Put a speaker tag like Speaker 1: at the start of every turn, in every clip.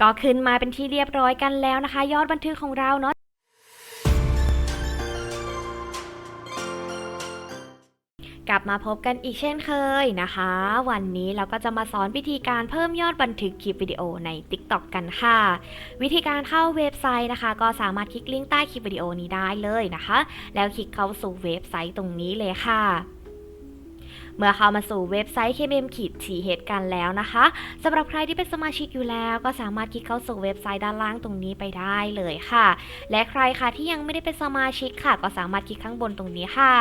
Speaker 1: ก็ขึ้นมาเป็นที่เรียบร้อยกันแล้วนะคะ ยอดบันทึกของเราเนาะกลับมาพบกันอีกเช่นเคยนะคะ วันนี้เราก็จะมาสอนวิธีการเพิ่มยอดบันทึกคลิปวิดีโอใน TikTok กันค่ะ วิธีการเข้าเว็บไซต์นะคะ ก็สามารถคลิกลิงก์ใต้คลิปวิดีโอนี้ได้เลยนะคะ แล้วคลิกเข้าสู่เว็บไซต์ตรงนี้เลยค่ะ เมื่อเข้ามาสู่เว็บไซต์ KBM ขีดทีเฮดกันแล้วนะคะสำหรับใครที่เป็นสมาชิกอยู่แล้วก็สามารถคลิกเข้าสู่เว็บไซต์ด้านล่างตรงนี้ไปได้เลยค่ะ และใครค่ะที่ยังไม่ได้เป็นสมาชิกค่ะ ก็สามารถคลิกข้างบนตรงนี้ค่ะ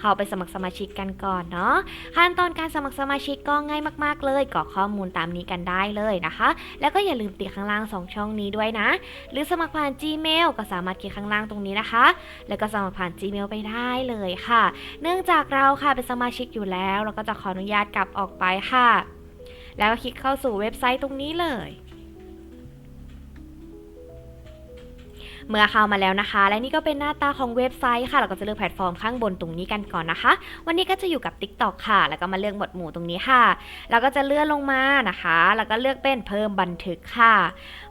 Speaker 1: เข้าไปสมัครสมาชิกกันก่อนเนาะขั้นตอนการสมัครสมาชิกก็ง่ายมาก ๆ เลยกรอกข้อมูลตามนี้กันได้เลยนะคะ แล้วก็อย่าลืมติดข้างล่าง 2 ช่องนี้ด้วยนะ หรือสมัครผ่าน Gmail ก็สามารถคลิกข้างล่างตรงนี้นะคะ แล้วก็สมัครผ่าน Gmail ไปได้เลยค่ะ เนื่องจากเราค่ะเป็นสมาชิกอยู่แล้วเราก็จะขออนุญาตกลับออกไปค่ะ แล้วก็คลิกเข้าสู่เว็บไซต์ตรงนี้เลย เมื่อเข้ามาแล้วนะคะ และนี่ก็เป็นหน้าตาของเว็บไซต์ค่ะ เราก็จะเลือกแพลตฟอร์มข้างบนตรงนี้กันก่อนนะคะ วันนี้ก็จะอยู่กับ TikTok ค่ะ แล้วก็มาเลือกหมวดหมู่ตรงนี้ค่ะแล้วก็จะเลื่อนลงมานะคะ แล้วก็เลือกเป็นเพิ่มบันทึกค่ะ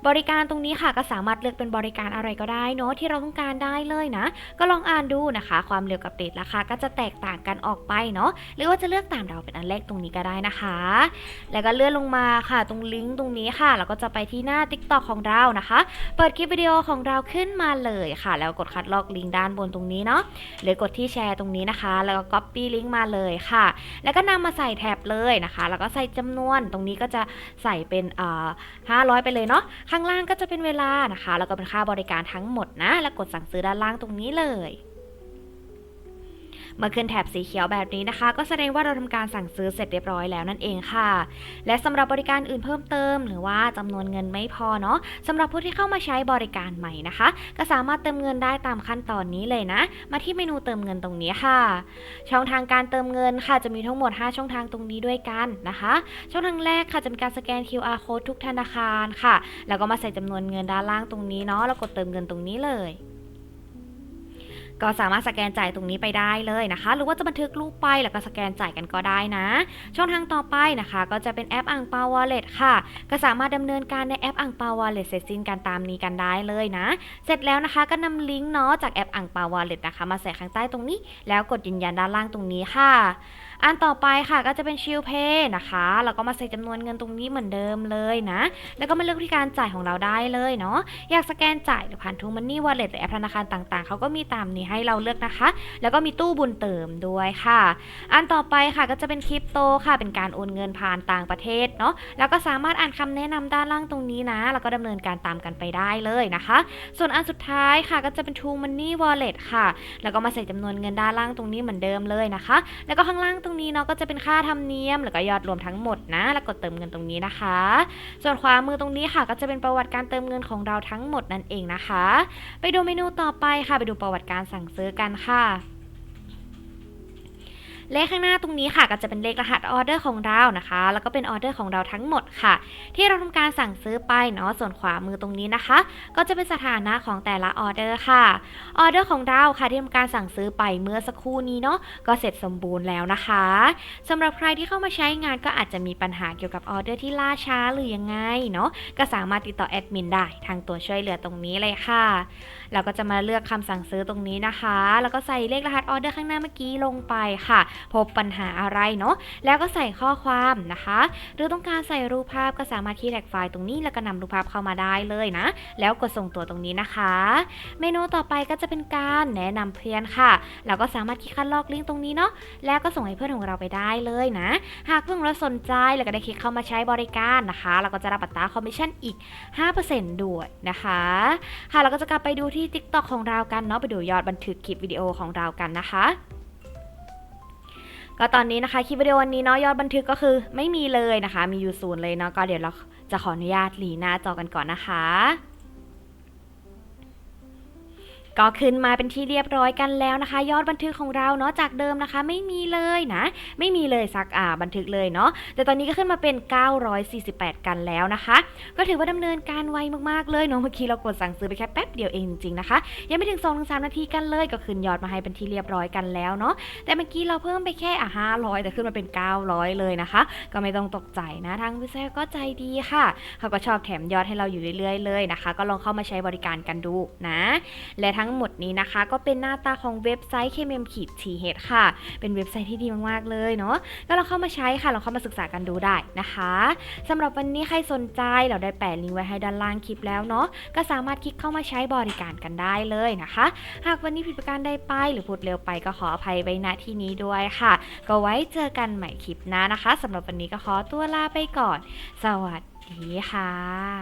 Speaker 1: บริการตรงนี้ค่ะก็สามารถเลือกเป็นบริการอะไรก็ได้เนาะที่เราต้องการได้เลยนะ ก็ลองอ่านดูนะคะ ความเร็วกับเรทราคาก็จะแตกต่างกันออกไปเนาะหรือว่าจะเลือกตามเราเป็นอันแรกตรงนี้ก็ได้นะคะ แล้วก็เลื่อนลงมาค่ะ ตรงลิงก์ตรงนี้ค่ะแล้วก็จะไปที่หน้า TikTok ของเรานะคะ เปิดคลิปวิดีโอของเราขึ้นึ้นมาเลยค่ะ แล้วกดคัดลอกลิงก์ด้านบนตรงนี้เนาะหรือกดที่แชร์ตรงนี้นะคะ แล้วก็ Copy ลิงก์มาเลยค่ะ แล้วก็นำมาใส่แท็บเลยนะคะ แล้วก็ใส่จำนวนตรงนี้ก็จะใส่เป็นเอ่อ500 ไปเลยเนาะข้างล่างก็จะเป็นเวลานะคะ แล้วก็เป็นค่าบริการทั้งหมดนะ แล้วกดสั่งซื้อด้านล่างตรงนี้เลย เมื่อขึ้นแถบสีเขียวแบบนี้นะคะ ก็แสดงว่าเราทำการสั่งซื้อเสร็จเรียบร้อยแล้วนั่นเองค่ะ และสำหรับบริการอื่นเพิ่มเติม หรือว่าจำนวนเงินไม่พอเนาะสำหรับผู้ที่เข้ามาใช้บริการใหม่นะคะ ก็สามารถเติมเงินได้ตามขั้นตอนนี้เลยนะ มาที่เมนูเติมเงินตรงนี้ค่ะ ช่องทางการเติมเงินค่ะจะมีทั้งหมด 5 ช่องทางตรงนี้ด้วยกันนะคะ ช่องทางแรกค่ะจะมีการสแกน QR code ทุกธนาคารค่ะ แล้วก็มาใส่จำนวนเงินด้านล่างตรงนี้เนาะแล้วกดเติมเงินตรงนี้เลย ก็สามารถสแกนจ่ายตรงนี้ไปได้เลยนะคะ หรือว่าจะบันทึกรูปไปแล้วก็สแกนจ่ายกันก็ได้นะ ช่องทางต่อไปนะคะ ก็จะเป็นแอปอ่างเปาวอลเล็ตค่ะ ก็สามารถดำเนินการในแอปอ่างเปาวอลเล็ตเสร็จสิ้นการตามนี้กันได้เลยนะ เสร็จแล้วนะคะก็นำลิงก์เนาะจากแอปอ่างเปาวอลเล็ตนะคะ มาใส่ข้างใต้ตรงนี้ แล้วกดยืนยันด้านล่างตรงนี้ค่ะ อันต่อไปค่ะก็จะเป็นชิลเพย์นะคะแล้วก็มาใส่จำนวนเงินตรงนี้เหมือนเดิมเลยนะ แล้วก็มาเลือกวิธีการจ่ายของเราได้เลยเนาะอยากสแกนจ่ายหรือผ่านทูมันนี่วอลเล็ตหรือแอปธนาคารต่างๆเขาก็มีตามนี้ให้เราเลือกนะคะ แล้วก็มีตู้บุญเติมด้วยค่ะ อันต่อไปค่ะก็จะเป็นคริปโตค่ะ เป็นการโอนเงินผ่านต่างประเทศเนาะแล้วก็สามารถอ่านคำแนะนำด้านล่างตรงนี้นะ แล้วก็ดำเนินการตามกันไปได้เลยนะคะ ส่วนอันสุดท้ายค่ะก็จะเป็น True Money Wallet ค่ะ แล้วก็มาใส่จำนวนเงินด้านล่างตรงนี้เหมือนเดิมเลยนะคะ แล้วก็ข้างล่างตรงนี้เนาะก็จะเป็นค่าธรรมเนียม แล้วก็ยอดรวมทั้งหมดนะ แล้วกดเติมเงินตรงนี้นะคะ ส่วนขวามือตรงนี้ค่ะ ก็จะเป็นประวัติการเติมเงินของเราทั้งหมดนั่นเองนะคะ ไปดูเมนูต่อไปค่ะ ไปดูประวัติการสั่งซื้อกันค่ะ เลขข้างหน้าตรงนี้ค่ะก็จะเป็นเลขรหัสออเดอร์ของเรานะคะ แล้วก็เป็นออเดอร์ของเราทั้งหมดค่ะ ที่เราทำการสั่งซื้อไปเนาะส่วนขวามือตรงนี้นะคะ ก็จะเป็นสถานะของแต่ละออเดอร์ค่ะออเดอร์ของเราค่ะที่ทำการสั่งซื้อไปเมื่อสักครู่นี้เนาะก็เสร็จสมบูรณ์แล้วนะคะสำหรับใครที่เข้ามาใช้งานก็อาจจะมีปัญหาเกี่ยวกับออเดอร์ที่ล่าช้าหรือยังไงเนาะก็สามารถติดต่อแอดมินได้ทางตัวช่วยเหลือตรงนี้เลยค่ะเราก็จะมาเลือกคำสั่งซื้อตรงนี้นะคะ แล้วก็ใส่เลขรหัสออเดอร์ข้างหน้าเมื่อกี้ลงไปค่ะพบปัญหาอะไรเนาะแล้วก็ใส่ข้อความนะคะ หรือต้องการใส่รูปภาพก็สามารถที่แท็กไฟล์ตรงนี้แล้วก็นำรูปภาพเข้ามาได้เลยนะ แล้วกดส่งตัวตรงนี้นะคะ เมนูต่อไปก็จะเป็นการแนะนำเพื่อนค่ะเราก็สามารถคลิกคัดลอกลิงก์ตรงนี้เนาะแล้วก็ส่งให้เพื่อนของเราไปได้เลยนะ หากเพื่อนเราสนใจแล้วก็ได้คลิกเข้ามาใช้บริการนะคะ เราก็จะรับอัตราคอมมิชชั่นอีก 5%ด้วยนะคะ ค่ะเราก็จะกลับไปดูที่ TikTok ของเรากันเนาะไปดูยอดบันทึกคลิปวิดีโอของเรากันนะคะ ก็ตอนนี้นะคะคลิปวิดีโอวันนี้เนาะยอดบันทึกก็คือไม่มีเลยนะคะ มีอยู่ศูนย์เลยเนาะก็เดี๋ยวเราจะขออนุญาตหลีหน้าจอกันก่อนนะคะ ก็ขึ้นมาเป็นที่เรียบร้อยกันแล้วนะคะ ยอดบันทึกของเราเนาะจากเดิมนะคะ ไม่มีเลยนะ ไม่มีเลยสักอ่าบันทึกเลยเนาะแต่ตอนนี้ก็ขึ้นมาเป็น 948 กันแล้วนะคะ ก็ถือว่าดำเนินการไวมากๆเลยเนาะเมื่อกี้เรากดสั่งซื้อไปแค่แป๊บเดียวเองจริงๆนะคะ ยังไม่ถึง2-3นาทีกันเลยก็ขึ้นยอดมาให้เป็นที่เรียบร้อยกันแล้วเนาะแต่เมื่อกี้เราเพิ่มไปแค่อะ500 แต่ขึ้นมาเป็น 900 เลยนะคะ ก็ไม่ต้องตกใจนะทางวิเซลก็ใจดีค่ะเขาก็ชอบแถมยอดให้เราอยู่เรื่อยๆเลยนะคะ ก็ลองเข้ามาใช้บริการกันดูนะ และทั้งหมดนี้นะคะ ก็เป็นหน้าตาของเว็บไซต์ KMM ขีด TH ค่ะ เป็นเว็บไซต์ที่ดีมากๆเลยเนาะก็ลองเข้ามาใช้ค่ะลองเข้ามาศึกษากันดูได้นะคะสำหรับวันนี้ใครสนใจเราได้แปะลิงก์ไว้ให้ด้านล่างคลิปแล้วเนาะก็สามารถคลิกเข้ามาใช้บริการกันได้เลยนะคะ หากวันนี้ผิดประการใดไปหรือพูดเร็วไปก็ขออภัยไว้ณที่นี้ด้วยค่ะ ก็ไว้เจอกันใหม่คลิปหน้านะคะสำหรับวันนี้ก็ขอตัวลาไปก่อน สวัสดีค่ะ